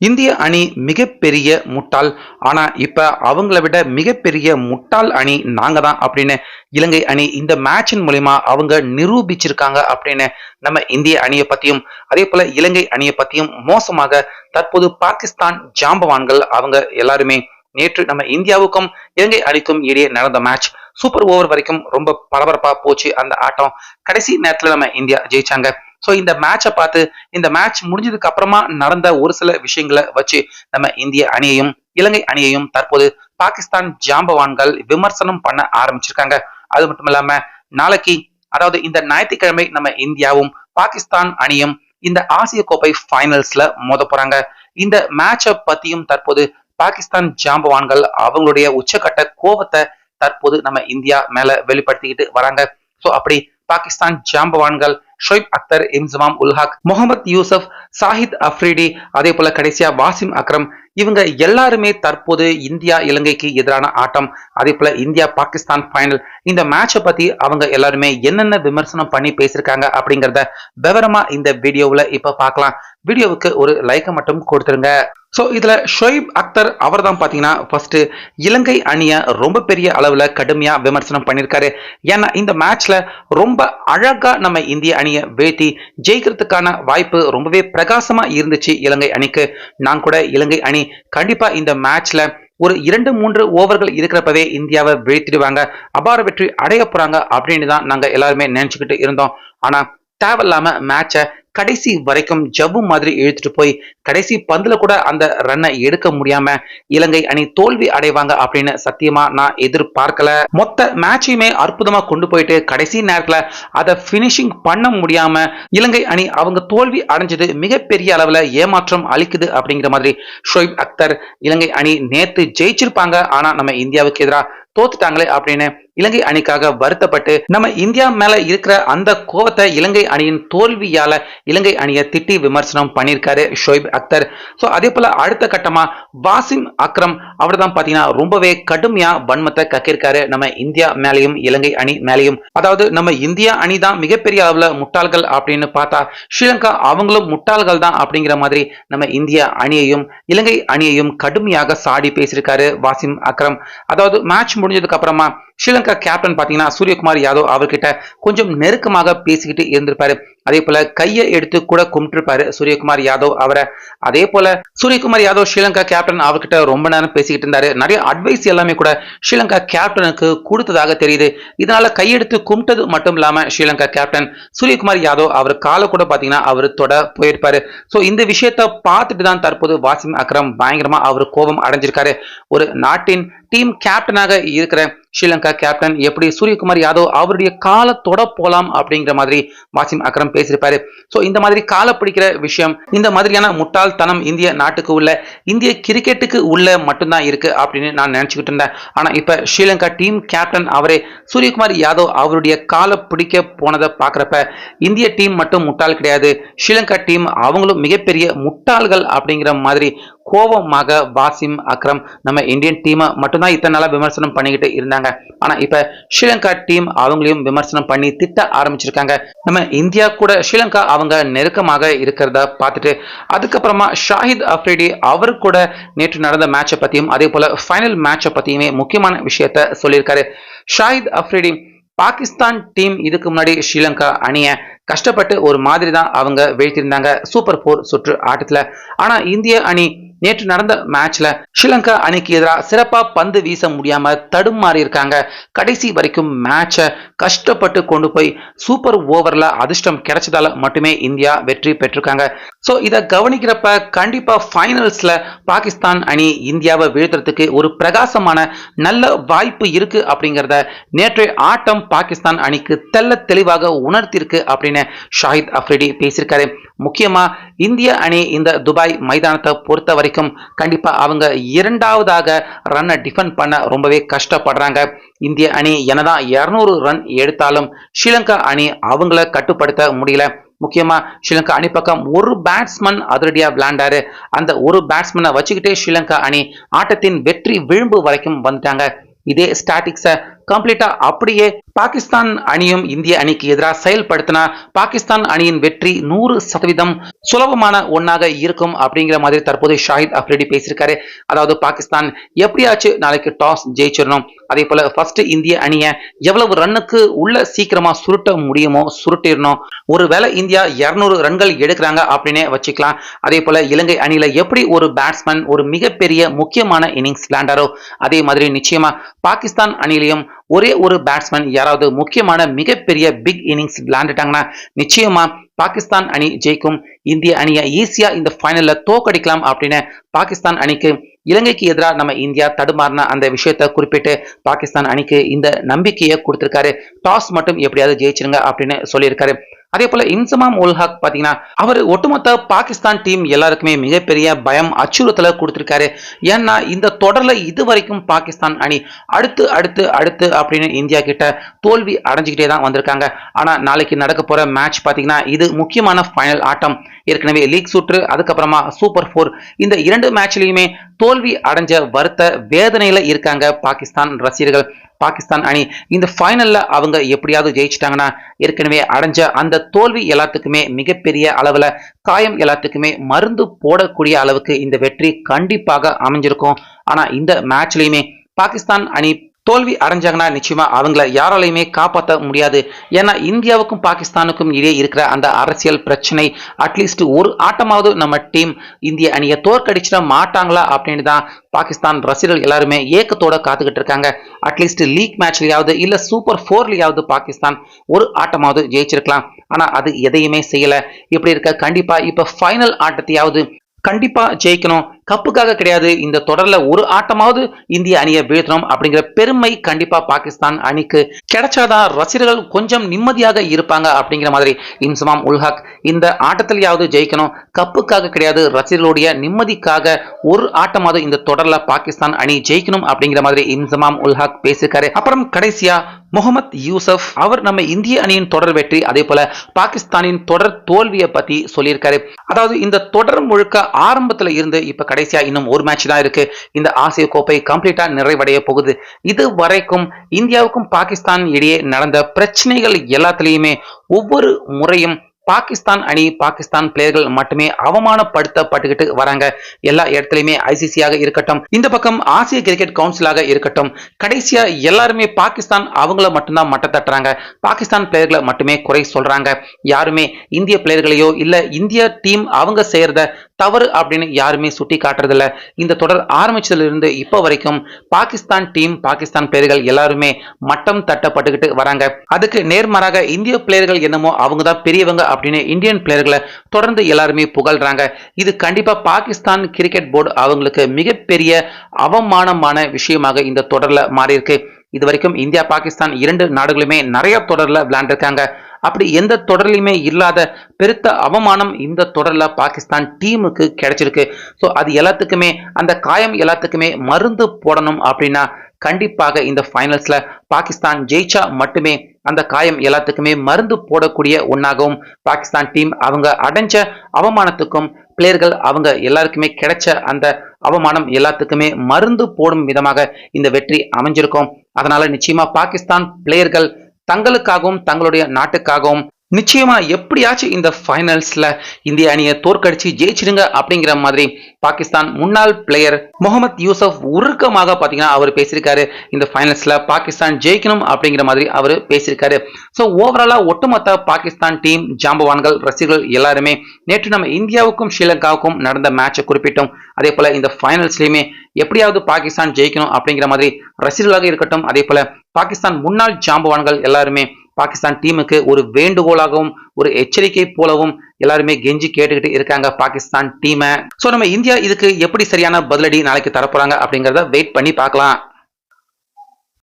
இந்திய அணி மிகப்பெரிய முட்டாள். ஆனா இப்ப அவங்கள விட மிகப்பெரிய முட்டாள் அணி நாங்க தான் அப்படின்னு இலங்கை அணி இந்த மேட்சின் மூலியமா அவங்க நிரூபிச்சிருக்காங்க அப்படின்னு நம்ம இந்திய அணியை பத்தியும் அதே போல இலங்கை அணியை பத்தியும் மோசமாக தற்போது பாகிஸ்தான் ஜாம்பவான்கள் அவங்க எல்லாருமே நேற்று நம்ம இந்தியாவுக்கும் இலங்கை அணிக்கும் இடையே நடந்த மேட்ச் சூப்பர் ஓவர் வரைக்கும் ரொம்ப பரபரப்பா போச்சு அந்த ஆட்டம். கடைசி நேரத்துல நம்ம இந்தியா ஜெயிச்சாங்க. ஸோ இந்த மேட்சை பார்த்து இந்த மேட்ச் முடிஞ்சதுக்கு அப்புறமா நடந்த ஒரு சில விஷயங்களை வச்சு நம்ம இந்திய அணியையும் இலங்கை அணியையும் தற்போது பாகிஸ்தான் ஜாம்பவான்கள் விமர்சனம் பண்ண ஆரம்பிச்சிருக்காங்க. அது மட்டும் இல்லாம நாளைக்கு அதாவது இந்த ஞாயிற்றுக்கிழமை நம்ம இந்தியாவும் பாகிஸ்தான் அணியும் இந்த ஆசிய கோப்பை ஃபைனல்ஸ்ல மோத போறாங்க. இந்த மேட்சை பத்தியும் தற்போது பாகிஸ்தான் ஜாம்பவான்கள் அவங்களுடைய உச்சக்கட்ட கோபத்தை தற்போது நம்ம இந்தியா மேல வெளிப்படுத்திக்கிட்டு வராங்க. ஸோ அப்படி பாகிஸ்தான் ஜாம்பவான்கள் ஷொய்ப் அக்தர் இம்சமாம் உல்ஹாக் முகமது யூசப் சாஹித் அஃப்ரிடி அதே போல கடைசியா வாசிம் அக்ரம் இவங்க எல்லாருமே தற்போது இந்தியா இலங்கைக்கு எதிரான ஆட்டம். அதே போல இந்தியா பாகிஸ்தான் ஃபைனல் இந்த மேட்சை பத்தி அவங்க எல்லாருமே என்னென்ன விமர்சனம் பண்ணி பேசியிருக்காங்க அப்படிங்கறத விவரமா இந்த வீடியோவுல இப்ப பார்க்கலாம். வீடியோவுக்கு ஒரு லைக்கை மட்டும் கொடுத்துருங்க. ஸோ இதில் ஷொய்ப் அக்தர் அவர் தான் பார்த்தீங்கன்னா ஃபஸ்ட்டு இலங்கை அணியை ரொம்ப பெரிய அளவில் கடுமையாக விமர்சனம் பண்ணியிருக்காரு ஏன்னா இந்த மேட்ச்சில் ரொம்ப அழகாக நம்ம இந்திய அணியை வீழ்த்தி ஜெயிக்கிறதுக்கான வாய்ப்பு ரொம்பவே பிரகாசமாக இருந்துச்சு இலங்கை அணிக்கு. நான் கூட இலங்கை அணி கண்டிப்பாக இந்த மேட்ச்சில் ஒரு இரண்டு மூன்று ஓவர்கள் இருக்கிறப்பவே இந்தியாவை வீழ்த்திடுவாங்க. அபார வெற்றி அடைய போகிறாங்க அப்படின்னு தான் நாங்கள் எல்லாருமே நினச்சிக்கிட்டு இருந்தோம். ஆனால் தேவையில்லாமல் மேட்சை கடைசி வரைக்கும் ஜவ்வு மாதிரி இழுத்துட்டு போய் கடைசி பந்துல கூட அந்த ரன்னை எடுக்க முடியாம இலங்கை அணி தோல்வி அடைவாங்க அப்படின்னு சத்தியமா நான் எதிர்பார்க்கல. மொத்த மேட்சையுமே அற்புதமா கொண்டு போயிட்டு கடைசி நேரத்துல அதை பினிஷிங் பண்ண முடியாம இலங்கை அணி அவங்க தோல்வி அடைஞ்சது மிகப்பெரிய அளவுல ஏமாற்றம் அளிக்குது அப்படிங்கிற மாதிரி ஷோயிப் அக்தர் இலங்கை அணி நேத்து ஜெயிச்சிருப்பாங்க. ஆனா நம்ம இந்தியாவுக்கு எதிராக தோத்துட்டாங்களே அப்படின்னு இலங்கை அணிக்காக வருத்தப்பட்டு நம்ம இந்தியா மேல இருக்கிற அந்த கோபத்தை இலங்கை அணியின் தோல்வியால இலங்கை அணியை திட்டி விமர்சனம் பண்ணியிருக்காரு ஷோயிப் அக்தர். ஸோ அதே போல அடுத்த கட்டமா வாசிம் அக்ரம் அவர் தான் பாத்தீங்கன்னா ரொம்பவே கடுமையா வன்மத்தை கக்கிருக்காரு நம்ம இந்தியா மேலையும் இலங்கை அணி மேலையும். அதாவது நம்ம இந்தியா அணி தான் மிகப்பெரிய அளவுல முட்டாள்கள் அப்படின்னு பார்த்தா ஸ்ரீலங்கா அவங்களும் முட்டாள்கள் தான் அப்படிங்கிற மாதிரி நம்ம இந்தியா அணியையும் இலங்கை அணியையும் கடுமையாக சாடி பேசியிருக்காரு வாசிம் அக்ரம். அதாவது மேட்ச் முடிஞ்சதுக்கு அப்புறமா ஸ்ரீலங்கா கேப்டன் பார்த்தீங்கன்னா சூரியகுமார் யாதவ் அவர்கிட்ட கொஞ்சம் நெருக்கமாக பேசிக்கிட்டு இருந்திருப்பாரு. அதே போல கையை எடுத்து கூட கும்பிட்டுருப்பாரு சூரியகுமார் யாதவ் அவரை. அதே போல சூரியகுமார் யாதவ் ஸ்ரீலங்கா கேப்டன் அவர்கிட்ட ரொம்ப நேரம் பேசிக்கிட்டு இருந்தாரு. நிறைய அட்வைஸ் எல்லாமே கூட ஸ்ரீலங்கா கேப்டனுக்கு கொடுத்ததாக தெரியுது. இதனால கையெடுத்து கும்பிட்டது மட்டும் இல்லாம ஸ்ரீலங்கா கேப்டன் சூரியகுமார் யாதவ் அவர் காலை கூட பாத்தீங்கன்னா அவர் தொட போயிருப்பாரு. ஸோ இந்த விஷயத்த பார்த்துட்டு தான் தற்போது வாசிம் அக்ரம் பயங்கரமா அவர் கோபம் அடைஞ்சிருக்காரு. ஒரு நாட்டின் டீம் கேப்டனாக இருக்கிற ஸ்ரீலங்கா கேப்டன் எப்படி சூரியகுமார் யாதவ் அவருடைய காலை தொட போலாம் அப்படிங்கிற மாதிரி வாசிம் அக்ரம் பேசியிருப்பாரு. ஸோ இந்த மாதிரி காலை பிடிக்கிற விஷயம் இந்த மாதிரியான முட்டாள்தனம் இந்திய நாட்டுக்கு உள்ள இந்திய கிரிக்கெட்டுக்கு உள்ள மட்டும்தான் இருக்கு அப்படின்னு நான் நினைச்சுக்கிட்டு இருந்தேன். ஆனா இப்ப ஸ்ரீலங்கா டீம் கேப்டன் அவரே சூரியகுமார் யாதவ் அவருடைய காலை பிடிக்க போனதை பார்க்குறப்ப இந்திய டீம் மட்டும் முட்டாள் கிடையாது. ஸ்ரீலங்கா டீம் அவங்களும் மிகப்பெரிய முட்டாள்கள் அப்படிங்கிற மாதிரி கோபமாக வாசிம் அக்ரம் நம்ம இந்தியன் டீமை மட்டும்தான் இத்தனை நாளாக விமர்சனம் பண்ணிக்கிட்டு இருந்தாங்க. ஆனால் இப்போ ஸ்ரீலங்கா டீம் அவங்களையும் விமர்சனம் பண்ணி திட்ட ஆரம்பிச்சிருக்காங்க. நம்ம இந்தியா கூட ஸ்ரீலங்கா அவங்க நெருக்கமாக இருக்கிறத பார்த்துட்டு அதுக்கப்புறமா ஷாஹித் அஃப்ரிடி அவர் கூட நேற்று நடந்த மேட்சை பற்றியும் அதே போல் ஃபைனல் மேட்சை பற்றியுமே முக்கியமான விஷயத்த சொல்லியிருக்காரு. ஷாஹித் அஃப்ரிடி பாகிஸ்தான் டீம் இதுக்கு முன்னாடி ஸ்ரீலங்கா அணியை கஷ்டப்பட்டு ஒரு மாதிரி தான் அவங்க வீழ்த்திருந்தாங்க சூப்பர் போர் சுற்று ஆட்டத்தில். ஆனால் இந்திய அணி நேற்று நடந்த மேட்ச்ல ஸ்ரீலங்கா அணிக்கு எதிராக சிறப்பா பந்து வீச முடியாம தடுமாறி இருக்காங்க. கடைசி வரைக்கும் மேட்சை கஷ்டப்பட்டு கொண்டு போய் சூப்பர் ஓவர்ல அதிர்ஷ்டம் கிடைச்சதால மட்டுமே இந்தியா வெற்றி பெற்றிருக்காங்க. ஸோ இதை கவனிக்கிறப்ப கண்டிப்பா ஃபைனல்ஸ்ல பாகிஸ்தான் அணி இந்தியாவை வீழ்த்துறதுக்கு ஒரு பிரகாசமான நல்ல வாய்ப்பு இருக்கு அப்படிங்கிறத நேற்றைய ஆட்டம் பாகிஸ்தான் அணிக்கு தெல்ல தெளிவாக உணர்த்திருக்கு அப்படின்னு ஷாஹித் அஃப்ரிடி பேசியிருக்காரு. முக்கியமா இந்திய அணி இந்த துபாய் மைதானத்தை பொறுத்த வரைக்கும் கண்டிப்பாக அவங்க இரண்டாவதாக ரன்னை டிஃபெண்ட் பண்ண ரொம்பவே கஷ்டப்படுறாங்க. இந்திய அணி என்னதான் இரநூறு ரன் எடுத்தாலும் ஸ்ரீலங்கா அணி அவங்கள கட்டுப்படுத்த முடியல. முக்கியமா ஸ்ரீலங்கா அணி பக்கம் ஒரு பேட்ஸ்மேன் அதிரடியாக விளையாண்டாரு. அந்த ஒரு பேட்ஸ்மேனை வச்சுக்கிட்டே ஸ்ரீலங்கா அணி ஆட்டத்தின் வெற்றி விளிம்பு வரைக்கும் வந்துட்டாங்க. இதே ஸ்டாட்டிக்ஸை கம்ப்ளீட்டா அப்படியே பாகிஸ்தான் அணியும் இந்திய அணிக்கு எதிராக செயல்படுத்தினா பாகிஸ்தான் அணியின் வெற்றி நூறு சதவீதம் சுலபமான ஒன்னாக இருக்கும் அப்படிங்கிற மாதிரி தற்போது ஷாஹித் அப்ரிடி பேசியிருக்காரு. அதாவது பாகிஸ்தான் எப்படியாச்சும் நாளைக்கு டாஸ் ஜெயிச்சிடணும். அதே போல ஃபர்ஸ்ட் இந்திய அணியை எவ்வளவு ரன்னுக்கு உள்ள சீக்கிரமா சுருட்ட முடியுமோ சுருட்டிடணும். ஒருவேளை இந்தியா 200 ரன்கள் எடுக்கிறாங்க அப்படின்னே வச்சுக்கலாம். அதே போல இலங்கை அணியில எப்படி ஒரு பேட்ஸ்மேன் ஒரு மிகப்பெரிய முக்கியமான இன்னிங்ஸ் விளையாண்டாரோ அதே மாதிரி நிச்சயமா பாகிஸ்தான் அணியிலையும் ஒரே ஒரு பேட்ஸ்மேன் யாராவது முக்கியமான மிகப்பெரிய பிக் இன்னிங்ஸ் விளையாண்டுட்டாங்கன்னா நிச்சயமா பாகிஸ்தான் அணி ஜெயிக்கும். இந்திய அணியை ஈஸியா இந்த ஃபைனல்ல தோக்கடிக்கலாம் அப்படின்னு பாகிஸ்தான் அணிக்கு இலங்கைக்கு எதிராக நம்ம இந்தியா தடுமாறின அந்த விஷயத்தை குறிப்பிட்டு பாகிஸ்தான் அணிக்கு இந்த நம்பிக்கையை கொடுத்திருக்காரு. டாஸ் மட்டும் எப்படியாவது ஜெயிச்சிருங்க அப்படின்னு சொல்லியிருக்காரு. அதே போல இன்சமாம் உல் ஹக் பாத்தீங்கன்னா அவர் ஒட்டுமொத்த பாகிஸ்தான் டீம் எல்லாருக்குமே மிகப்பெரிய பயம் அச்சுறுத்தலை கொடுத்திருக்காரு. ஏன்னா இந்த தொடர்ல இதுவரைக்கும் பாகிஸ்தான் அணி அடுத்து அடுத்து அடுத்து அப்படின்னு இந்தியா கிட்ட தோல்வி அடைஞ்சுக்கிட்டே தான் வந்திருக்காங்க. ஆனா நாளைக்கு நடக்க போற மேட்ச் பாத்தீங்கன்னா இது முக்கியமான ஃபைனல் ஆட்டம். ஏற்கனவே லீக் சுற்று அதுக்கப்புறமா சூப்பர் ஃபோர் இந்த இரண்டு மேட்ச்லையுமே தோல்வி அடைஞ்ச வருத்த வேதனையில இருக்காங்க பாகிஸ்தான் ரசிகர்கள். பாகிஸ்தான் அணி இந்த ஃபைனல்ல அவங்க எப்படியாவது ஜெயிச்சிட்டாங்கன்னா ஏற்கனவே அடைஞ்ச அந்த தோல்வி எல்லாத்துக்குமே மிகப்பெரிய அளவுல காயம் எல்லாத்துக்குமே மருந்து போடக்கூடிய அளவுக்கு இந்த வெற்றி கண்டிப்பாக அமைஞ்சிருக்கும். ஆனா இந்த மேட்ச்லயுமே பாகிஸ்தான் அணி தோல்வி அடைஞ்சாங்கன்னா நிச்சயமா அவங்கள யாராலையுமே காப்பாற்ற முடியாது. ஏன்னா இந்தியாவுக்கும் பாகிஸ்தானுக்கும் இடையே இருக்கிற அந்த அரசியல் பிரச்சனை அட்லீஸ்ட் ஒரு ஆட்டமாவது நம்ம டீம் இந்திய அணியை தோற்கடிச்சிட மாட்டாங்களா அப்படின்னு தான் பாகிஸ்தான் ரசிகர்கள் எல்லாருமே ஏக்கத்தோட காத்துக்கிட்டு இருக்காங்க. அட்லீஸ்ட் லீக் மேட்ச்லயாவது இல்ல சூப்பர் ஃபோர்லயாவது பாகிஸ்தான் ஒரு ஆட்டமாவது ஜெயிச்சிருக்கலாம். ஆனா அது எதையுமே செய்யல. இப்படி இருக்க? கண்டிப்பா இப்ப ஃபைனல் ஆட்டத்தையாவது கண்டிப்பா ஜெயிக்கணும். கப்புக்காக கிடையாது. இந்த தொடர்ல ஒரு ஆட்டமாவது இந்திய அணியை வீழ்த்தணும் அப்படிங்கிற பெருமை கண்டிப்பா பாகிஸ்தான் அணிக்கு கிடைச்சாதான் ரசிகர்கள் கொஞ்சம் நிம்மதியாக இருப்பாங்க அப்படிங்கிற மாதிரி இம்சமாம் உல்ஹாக். இந்த ஆட்டத்திலேயாவது ஜெயிக்கணும். கப்புக்காக கிடையாது. ரசிகர்களுடைய நிம்மதிக்காக ஒரு ஆட்டமாவது இந்த தொடர்ல பாகிஸ்தான் அணி ஜெயிக்கணும் அப்படிங்கிற மாதிரி இம்சமாம் உல்ஹாக் பேசியிருக்காரு. அப்புறம் கடைசியா முகமது யூசப். அவர் நம்ம இந்திய அணியின் தொடர் வெற்றி அதே போல பாகிஸ்தானின் தொடர் தோல்வியை பத்தி சொல்லியிருக்காரு. அதாவது இந்த தொடர் முழுக்க ஆரம்பத்துல இருந்து இப்ப கடைசியா இன்னும் ஒரு மேட்ச் தான் இருக்கு. இந்த ஆசிய கோப்பை கம்ப்ளீட்டா நிறைவடைய போகுது. இது வரைக்கும் இந்தியாவுக்கும் பாகிஸ்தான் இடையே நடந்த பிரச்சனைகள் எல்லாத்துலயுமே ஒவ்வொரு முறையும் பாகிஸ்தான் அணி பாகிஸ்தான் பிளேயர்கள் மட்டுமே அவமானப்படுத்தப்பட்டுக்கிட்டு வராங்க. எல்லா இடத்துலையுமே ஐசிசியாக இருக்கட்டும் இந்த பக்கம் ஆசிய கிரிக்கெட் கவுன்சிலாக இருக்கட்டும் கடைசியா எல்லாருமே பாகிஸ்தான் அவங்கள மட்டும்தான் மட்ட தட்டுறாங்க. பாகிஸ்தான் பிளேயர்களை மட்டுமே குறை சொல்றாங்க. யாருமே இந்திய பிளேயர்களையோ இல்ல இந்திய டீம் அவங்க செய்யறத தவறு அப்படின்னு யாருமே சுட்டி காட்டுறதில்ல. இந்த தொடர் ஆரம்பிச்சதுலேருந்து இப்போ வரைக்கும் பாகிஸ்தான் டீம் பாகிஸ்தான் பிளேயர்கள் எல்லாருமே மட்டம் தட்டப்பட்டுக்கிட்டு வராங்க. அதுக்கு நேர்மாறாக இந்திய பிளேயர்கள் என்னமோ அவங்க தான் பெரியவங்க அப்படின்னு இந்தியன் பிளேயர்களை தொடர்ந்து எல்லாருமே புகழ்றாங்க. இது கண்டிப்பாக பாகிஸ்தான் கிரிக்கெட் போர்டு அவங்களுக்கு மிகப்பெரிய அவமானமான விஷயமாக இந்த தொடரில் மாறியிருக்கு. இது வரைக்கும் இந்தியா பாகிஸ்தான் இரண்டு நாடுகளுமே நிறைய தொடரில் விளையாண்டுருக்காங்க. அப்படி எந்த தொடர்லையுமே இல்லாத பெருத்த அவமானம் இந்த தொடரில் பாகிஸ்தான் டீமுக்கு கிடைச்சிருக்கு. ஸோ அது எல்லாத்துக்குமே அந்த காயம் எல்லாத்துக்குமே மருந்து போடணும் அப்படின்னா கண்டிப்பாக இந்த ஃபைனல்ஸில் பாகிஸ்தான் ஜெயிச்சா மட்டுமே அந்த காயம் எல்லாத்துக்குமே மருந்து போடக்கூடிய ஒன்றாகவும் பாகிஸ்தான் டீம் அவங்க அடைஞ்ச அவமானத்துக்கும் பிளேயர்கள் அவங்க எல்லாருக்குமே கிடைச்ச அந்த அவமானம் எல்லாத்துக்குமே மருந்து போடும் விதமாக இந்த வெற்றி அமைஞ்சிருக்கும். அதனால நிச்சயமா பாகிஸ்தான் பிளேயர்கள் தங்களுக்காகவும் தங்களுடைய நாட்டுக்காகவும். நிச்சயமா எப்படியாச்சும் இந்த ஃபைனல்ஸ்ல இந்திய அணியை தோற்கடிச்சு ஜெயிச்சிடுங்க அப்படிங்கிற மாதிரி பாகிஸ்தான் முன்னாள் பிளேயர் முகமது யூசப் உருக்கமாக பாத்தீங்கன்னா அவர் பேசியிருக்காரு. இந்த ஃபைனல்ஸ்ல பாகிஸ்தான் ஜெயிக்கணும் அப்படிங்கிற மாதிரி அவர் பேசியிருக்காரு. ஸோ ஓவராலா ஒட்டுமொத்த பாகிஸ்தான் டீம் ஜாம்பவான்கள் ரசிகர்கள் எல்லாருமே நேற்று நம்ம இந்தியாவுக்கும் ஸ்ரீலங்காவுக்கும் நடந்த மேட்சை குறிப்பிட்டோம். அதே போல இந்த ஃபைனல்ஸ்லயுமே எப்படியாவது பாகிஸ்தான் ஜெயிக்கணும் அப்படிங்கிற மாதிரி ரசிகர்களாக இருக்கட்டும் அதே போல பாகிஸ்தான் முன்னாள் ஜாம்பவான்கள் எல்லாருமே பாகிஸ்தான் டீமுக்கு ஒரு வேண்டுகோளாகவும் ஒரு எச்சரிக்கை போலவும் எல்லாருமே கெஞ்சி கேட்டுக்கிட்டு இருக்காங்க பாகிஸ்தான் டீமை. ஸோ நம்ம இந்தியா இதுக்கு எப்படி சரியான பதிலடி நாளைக்கு தரப்போறாங்க அப்படிங்கிறத வெயிட் பண்ணி பார்க்கலாம்.